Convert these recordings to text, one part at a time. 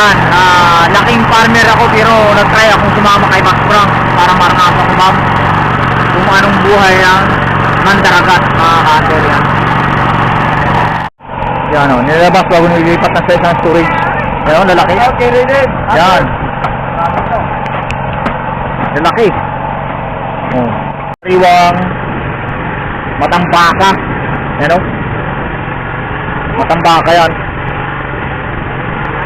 Yan, ah, laking farmer ako pero nag-try akong sumama kay Max Frank para maranasan ko ma'am kung anong buhay ng mandaragat mga kater yan. Yan o, nilabas bago nililipat na sa isang storage. Yan o, lalaki. Okay, Rinid. Yan, lalaki. Oh. Sariwang matambaka. Yan o. Matambaka yan.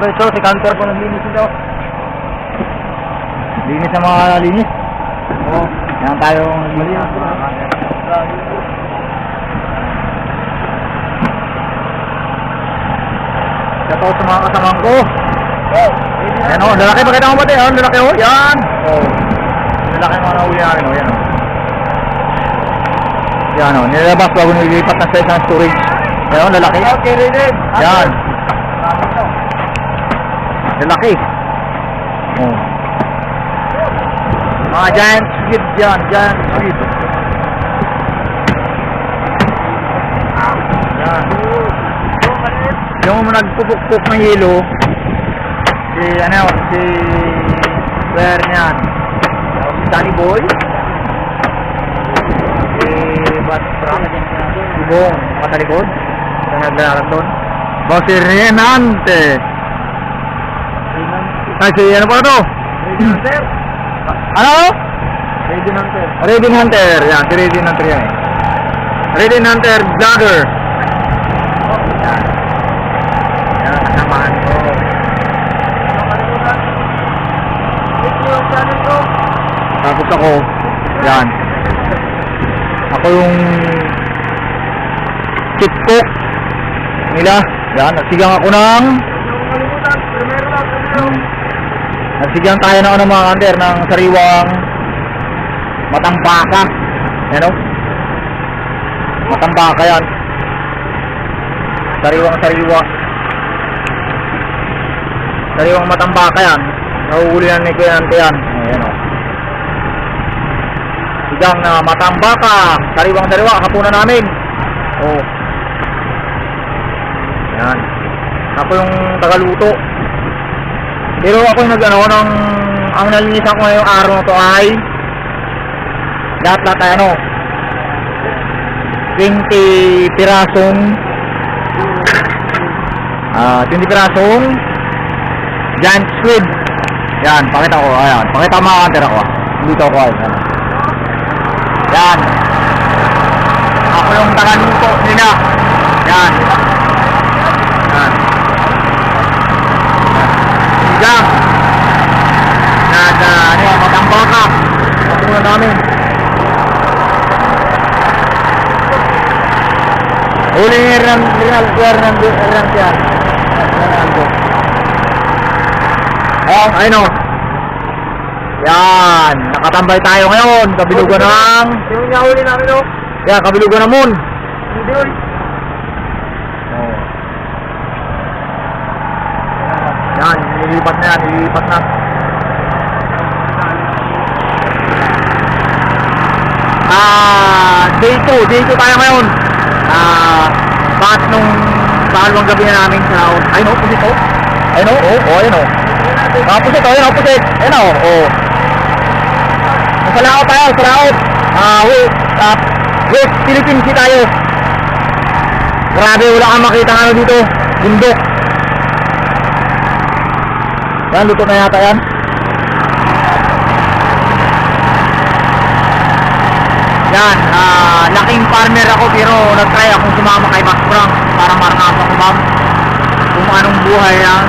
Ito. So, ba ito, si Cantor po naglinis ito. Linis ang mga linis. Oo. Yan tayo naglinis. Ito sa mga kasamang ko. Yan o, lalaki pakita mo ba ito? Yan, lalaki o. Yan. Oh. Lalaki mga nahuli namin o. Yan o. Yan o, nilabas bago nililipat na sa isang storage. Yan o, lalaki. Okay, Rinid. Yan. Lalaki. Oh. Mga giant squid yan, giant squid. Yan. Yung nagpupukpuk ng yelo, si ano, si Square niyan. Si Danny Boy. Si Bat Frank. Si Bong, matalikod. Yung naglalakad doon. Si Renante. Ay, si ano pa to? Hunter. Ano? Ready Hunter. Raiden Hunter. Yan, si Raiden Hunter yan. Raiden Hunter Vlogger. Tapos ako, yan. Ako yung chip cook nila. Yan, nagsigang ako ng nagsigang tayo ng ano mga kanter ng sariwang matambaka. Yan o. Matambaka yan. Sariwang sariwa. Sariwang matambaka yan. Nahuhuli yan ni Kuya Ante yan. Ayan o. Sigang na matambaka. Sariwang sariwa. Hapunan namin. Oh. Yan. Ako yung tagaluto. Pero ako yung nag ano, ng, ang nalinisan ko ngayong araw na to ay lahat lahat ay ano 20 pirasong ah 20 pirasong giant squid yan pakita ko ayan pakita mga kanter ako ah. dito ako ay yan. yan ako yung tagaluto nila yan yan Sigang. Nag, uh, ano yan, matambaka. Patunan namin. Huli ni Hernando yan. Hernando. Ayan, ayun o. Yan, nakatambay tayo ngayon. Kabilugan ng, Yung nahuli namin oh. yan, kabilugan ng moon. Hindi. Oh. Yan, nililipat na yan, nililipat na. Ah, day 2, day 2 tayo ngayon. Ah, bakit nung pangalawang gabi na namin sa ay no, pusit oh. Ay no, oh, oh, ayun oh. Ah, pusit oh, ayun oh, pusit. Ayun oh, oh. Sa laot tayo, sa laot. Ah, wait, ah, West Philippine Sea tayo. Grabe, wala kang makita ano dito. Bundok. Yan, luto na yata yan. Yan, ah, laking farmer ako pero nag-try akong sumama kay Max Frank para maranasan ko ma'am kung anong buhay ng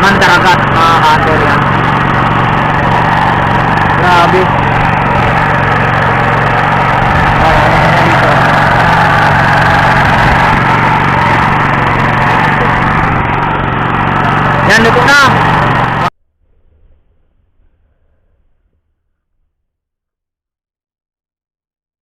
mandaragat mga kater yan. Grabe.